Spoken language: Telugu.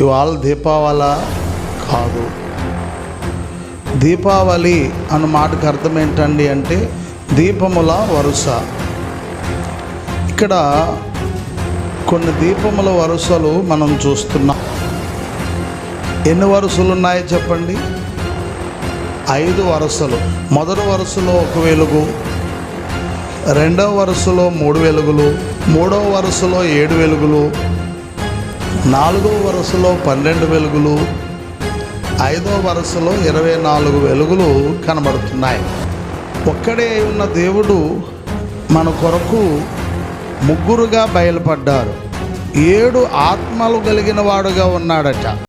ఇవాళ దీపావళ కాదు. దీపావళి అన్న మాటకు అర్థం ఏంటండి అంటే దీపముల వరుస. ఇక్కడ కొన్ని దీపముల వరుసలు మనం చూస్తున్నాం. ఎన్ని వరుసలు ఉన్నాయో చెప్పండి? ఐదు వరుసలు. మొదటి వరుసలో ఒక వెలుగు రెండవ వరుసలో మూడు వెలుగులు మూడవ వరుసలో ఏడు వెలుగులు నాలుగో వరుసలో పన్నెండు వెలుగులు ఐదో వరుసలో ఇరవై నాలుగు వెలుగులు కనబడుతున్నాయి. ఒక్కడే ఉన్న దేవుడు మన కొరకు ముగ్గురుగా బయలుపడ్డారు. ఏడు ఆత్మలు కలిగిన వాడుగా ఉన్నాడట.